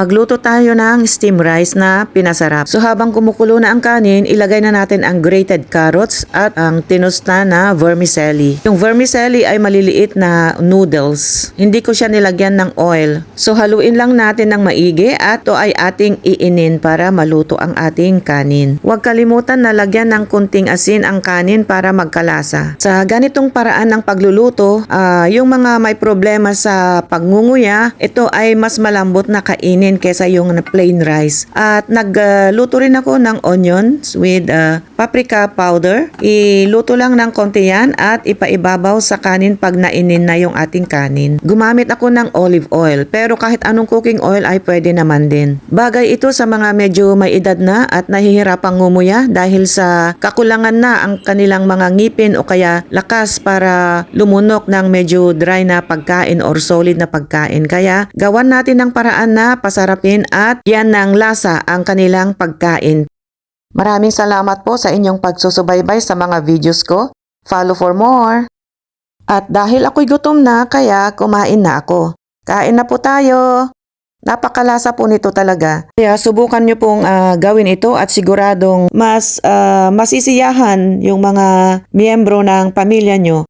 magluto tayo ng steam rice na pinasarap. So habang kumukulo na ang kanin, ilagay na natin ang grated carrots at ang tinusta na vermicelli. Yung vermicelli ay maliliit na noodles. Hindi ko siya nilagyan ng oil. So haluin lang natin ng maigi at to ay ating iinin para maluto ang ating kanin. Huwag kalimutan na lagyan ng kunting asin ang kanin para magkalasa. Sa ganitong paraan ng pagluluto, ah, yung mga may problema sa pagngunguya, ito ay mas malambot na kainin kesa yung plain rice. At nagluto rin ako ng onions with ah, paprika powder. Iluto lang ng konti yan at ipaibabaw sa kanin pag nainin na yung ating kanin. Gumamit ako ng olive oil pero kahit anong cooking oil ay pwede naman din. Bagay ito sa mga medyo may edad na at nahihirapang ngumuya dahil sa kakulangan na ang kanilang mga ngipin o kaya lakas para lumunok ng medyo dry na pagkain or solid na pagkain. Kaya gawan natin ng paraan na pasarapin at yan ng lasa ang kanilang pagkain. Maraming salamat po sa inyong pagsusubaybay sa mga videos ko. Follow for more. At dahil ako'y gutom na, kaya kumain na ako. Kain na po tayo. Napakalasa po nito talaga. Kaya subukan nyo pong ah, gawin ito at siguradong mas ah, masisiyahan yung mga miyembro ng pamilya nyo